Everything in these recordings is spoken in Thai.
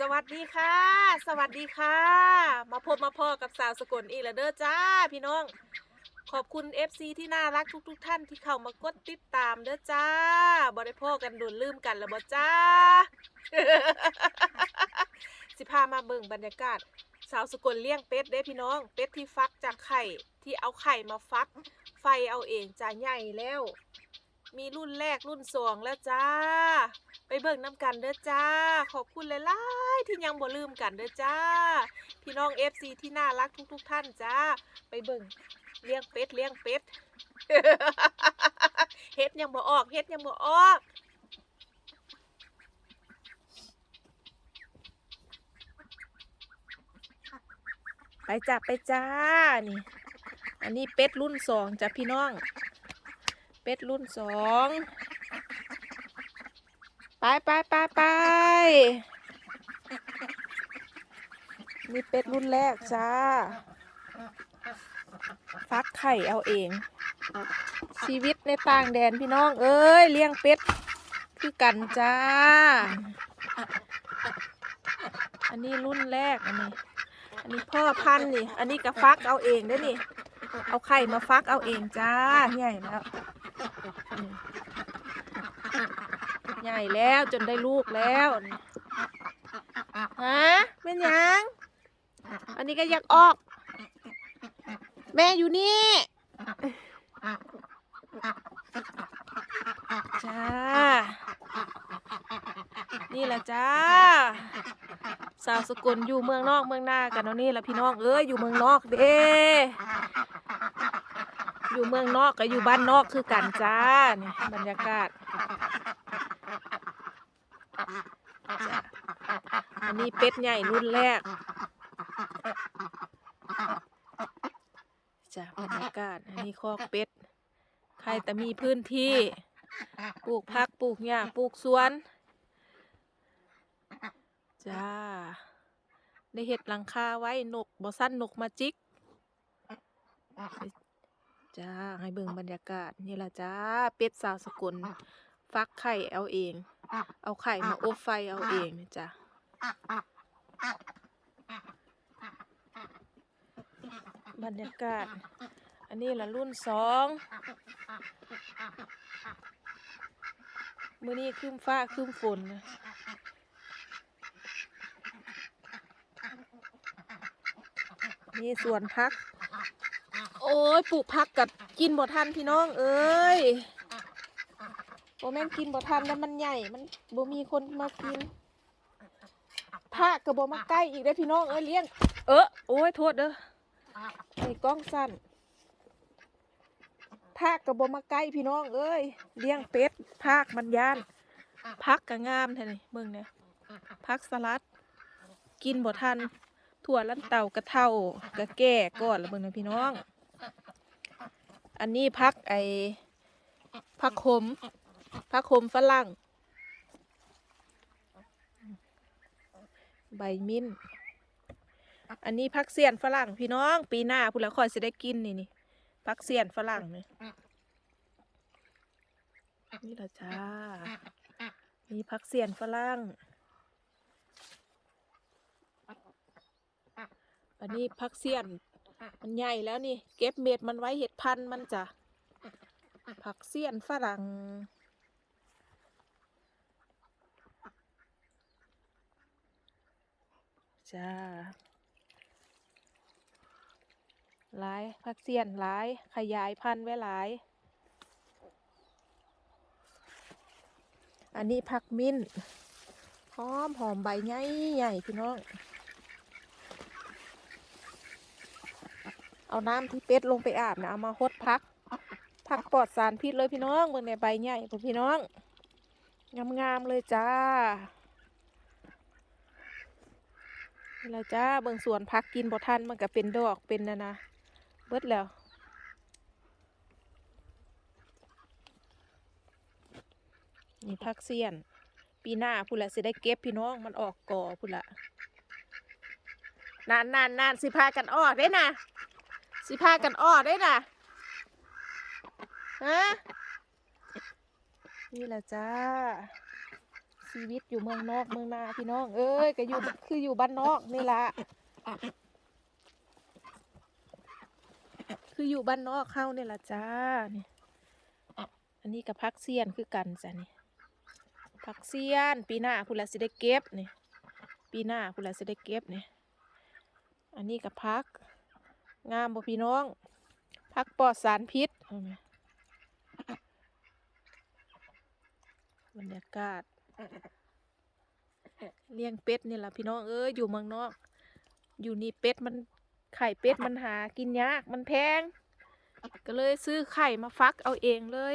สวัสดีค่ะ สวัสดีค่ะ มาพบมาพอกับสาวสกลอีกแล้วเด้อจ้า พี่น้อง ขอบคุณ FC ที่น่ารักทุก ๆทท่านที่เข้ามากดติดตามเด้อจ้าบ่ได้พ่อกันโดนลืมกันแล้วบ่จ้า สิพามาเบิ่งบรรยากาศ สาวสกลเลี้ยงเป็ดเด้พี่น้อง เป็ดที่ฟักจากไข่ที่เอาไข่มาฟัก ไฟเอาเองจ้าใหญ่แล้ว มีรุ่นแรกรุ่นสองแล้วจ้า ไปเบิ่งน้ำกันเด้อจ้า ขอบคุณหลายๆ ที่ยังบ่ลืมกันเด้อจ้า พี่น้อง FC ที่น่ารักทุกๆทท่านจ้า ไปเบิ่งเลี้ยงเป็ดเลี้ยงเป็ดเฮ็ดยังบ่ออกเฮ็ดยังบ่ออกไปจ้าไปจ้านี่ อันนี้เป็ดรุ่นสองจ้ะพี่น้อง เป็ดรุ่นสอง ไปไปไปไป นี่เป็ดรุ่นแรกจ้า ฟักไข่เอาเอง ชีวิตในต่างแดนพี่น้อง เอ้ยเลี้ยงเป็ดคือกันจ้า อันนี้รุ่นแรกอันนี้ อันนี้พ่อพันธุ์นี่ อันนี้ก็ฟักเอาเองได้นี่ เอาไข่มาฟักเอาเองจ้า ใหญ่แล้ว ใหญ่แล้วจนได้ลูกแล้วฮะเป็นยัง อันนี้ก็อยากออก แม่อยู่นี่ จ้า นี่แหละจ้า สาวสกลอยู่เมืองนอกเมืองหน้ากันเนาะนี่แหละพี่น้องเอ้ยอยู่เมืองนอกเด้อยู่เมืองนอกก็อยู่บ้านนอกคือกันจ้านี่บรรยากาศอันนี้เป็ดใหญ่รุ่นแรก จ้ะบรรยากาศ อันนี้คอกเป็ด ใครแต่มีพื้นที่ ปลูกผักปลูกหญ้าปลูกสวน จ้า ได้เห็ดหลังคาไว้นกบ่สั้นนกมาจิก จ้า ให้เบิ่งบรรยากาศ นี่ละจ้า เป็ดสาวสกุล ฟักไข่เอาเอง เอาไข่มาอบไฟเอาเองจ้ะ บรรยากาศ อันนี้ละรุ่นสองมือนี้ครึ้มฟ้าครึ้มฝนนะนี่สวนพัก โอ้ยปลูกพักกับกินบ่ทันพี่น้อง เอ้ยบ่แม่นกินบ่ทันแล้วมันใหญ่ มันบ่มีคนมากินผักก็บ่มาใกล้อีกได้พี่น้องเอ้ยเลี้ยง เออโอ้ยโทษเด้อ ไอ้กล้องสั้นผักก็บ่มาใกล้พี่น้องเอ้ยเลี้ยงเป็ดผักมันยานผักก็งามแท้นี่เบิ่งเนี่ยผักสลัด กินบ่ทันถั่วลันเต่ากระเท่ากระแก่ก่อนละเบิ่งนะพี่น้อง อันนี้พักไอพักขมพักขมฝรั่ง ใบมิ้น อันนี้พักเสียนฝรั่งพี่น้อง ปีหน้าพูดแล้วคอยจะได้กินนี่นี่พักเสียนฝรั่งนี่นี่ละจ้ามีพักเสียนฝรั่งอันนี้พักเสียนมันใหญ่แล้วนี่ เก็บเม็ดมันไว้เห็ดพันธุ์มันจ้ะผักเสียนฝรั่งจ้า หลายผักเสียนหลาย ขยายพันธุ์ไว้หลาย อันนี้ผักมิ้นหอมหอมใบใหญ่ใหญ่พี่น้อง เอาน้ำที่เป็ดลงไปอาบนะเอามาหดพักผักปลอดสารพิษเลยพี่น้องเบิ่งในใบใหญ่พุ่นพี่น้อง งามๆเลยจ้านี่ละจ้าเบิ่งสวนพักกินบ่ทันมันก็เป็นดอกเป็นนะนะ เบิดแล้วนี่พักเสียน ปีหน้าพุ่นละสิได้เก็บพี่น้องมันออกก่อพุ่นละนานนานนานสิพากันออกได้นะสิพากันอ้อได้นะฮะนี่แหละจ้า ชีวิตอยู่เมืองนอกเมืองนาพี่น้อง เอ้ยก็อยู่คืออยู่บ้านนอกนี่ละ คืออยู่บ้านนอกเข้านี่ละจ้านี่อันนี้กับพักเซียนคือกันจ้ะนี่พักเซียน ปีหน้าพุ่นละสิได้เก็บนี่ปีหน้าพุ่นละสิได้เก็บนี่อันนี้กับพัก งามบ่พี่น้องพักปลอดสารพิษเอาไหมบรรยากาศเลี้ยงเป็ดนี่แหละพี่น้องเอ้ยอยู่เมืองนอก อยู่นี่เป็ดมัน ไข่เป็ดมันหากินยากมันแพง ก็เลยซื้อไข่มาฟักเอาเองเลย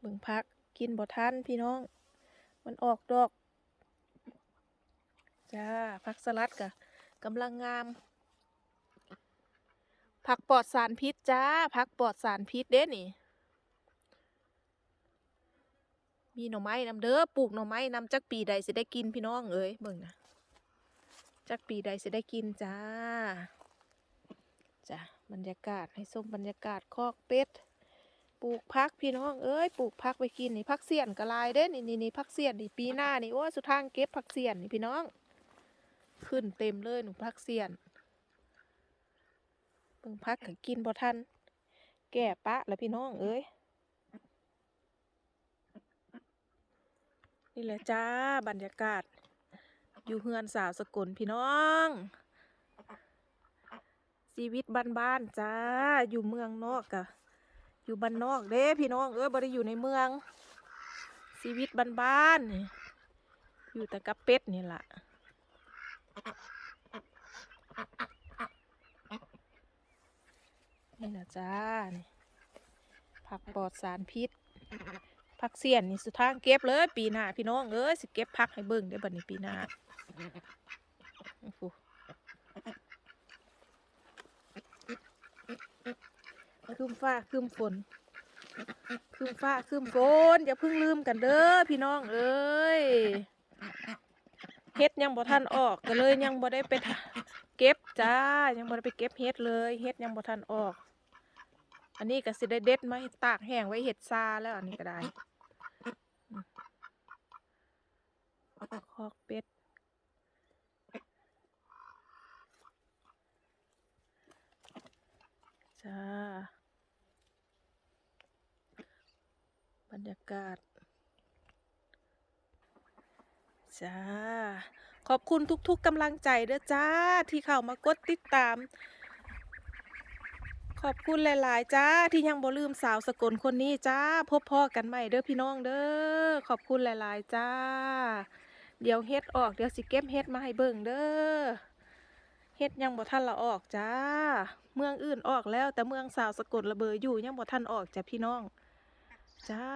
เบิ่งพักกินบ่ทันพี่น้อง มันออกดอก จ้าผักสลัดกะกำลังงาม ผักปลอดสารพิษจ้าผักปลอดสารพิษเด้นี่ มีหน่อไม้นำเด้อปลูกหน่อไม้นำจักปีใดสิได้กินพี่น้องเอ้ยเบิ่งนะ จักปีใดสิได้กินจ้าจ้าบรรยากาศให้ส้มบรรยากาศคอกเป็ดปลูกพักพี่น้องเอ้ยปลูกพักไปกินนี่พักเสียนกระลายเด้นี่นี่นี่พักเสียนนี่ปีหน้านี่โอ้สุดทางเก็บพักเสียนนี่พี่น้อง ขึ้นเต็มเลยหนูพักเสียนเบิ่งพักก็กินบ่ทันแก่ปะแล้วพี่น้องเอ้ยนี่แหละจ้าบรรยากาศ อยู่เฮือนสาวสกลพี่น้อง ชีวิตบ้านๆจ้า อยู่เมืองนอกกะอยู่บ้านนอกเด้พี่น้องเอ้ยบ่ได้อยู่ในเมือง ชีวิตบ้านๆอยู่แต่กับเป็ดนี่แหละนี่นะจ้านี่ผักปลอดสารพิษ ผักเสียนนี่สุดทางเก็บเลย ปีหน้าพี่น้องเอ้ยสิเก็บผักให้เบิ่งได้บัดนี้ปีหน้าโอ้โหคืมฟ้าคืมฝนคืมฟ้าคืมฝนอย่าเพิ่งลืมกันเด้อพี่น้องเอ้ยเฮ็ดยังบ่ทันออกก็เลยยังบ่ได้ไปเก็บจ้ายังบ่ได้ไปเก็บเฮ็ดเลยเฮ็ดยังบ่ทันออก อันนี้ก็สิได้เด็ดมาให้ตากแห้งไว้เห็ดซาแล้วอันนี้ก็ได้อืม คอกเป็ด จ้า บรรยากาศ จ้า ขอบคุณทุกๆกำลังใจเด้อจ้า ที่เข้ามากดติดตาม ขอบคุณหลาย ๆ จ้า ที่ยังบ่ลืมสาวสกลคนนี้จ้า พบพ่อกันใหม่เด้อพี่น้องเด้อ ขอบคุณหลาย ๆ จ้า เดี๋ยวเฮ็ดออกเดี๋ยวสิเก็บเฮ็ดมาให้เบิ่งเด้อเฮ็ดยังบ่ทันละออกจ้า เมืองอื่นออกแล้ว แต่เมืองสาวสะกลระเบออยู่ยังบ่ทันออกจ้ะพี่น้อง จ้า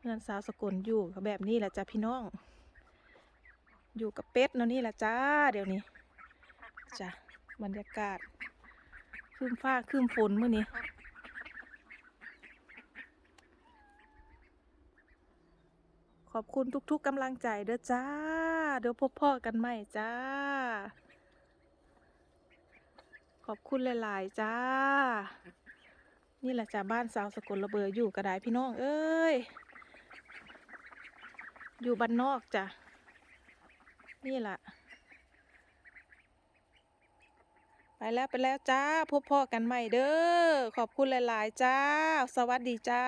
เมืองสาวสะกลอยู่แบบนี้แหละจ้ะพี่น้อง อยู่กับเป็ดเนาะนี่แหละจ้า เดี๋ยวนี้จ้ะบรรยากาศคืมฟ้าคืมฝนมื้อนี้ ขอบคุณทุกๆกำลังใจเด้อจ้า เดี๋ยวพบพ่อกันใหม่จ้า ขอบคุณหลายๆ จ้า นี่แหละจ้าบ้านสาวสกลระเบืออยู่กระไดพี่น้อง เอ้ย อยู่บ้านนอกจ้ะ นี่แหละไปแล้วไปแล้วจ้า พบพ่อกันใหม่เด้อ ขอบคุณหลาย ๆ จ้า สวัสดีจ้า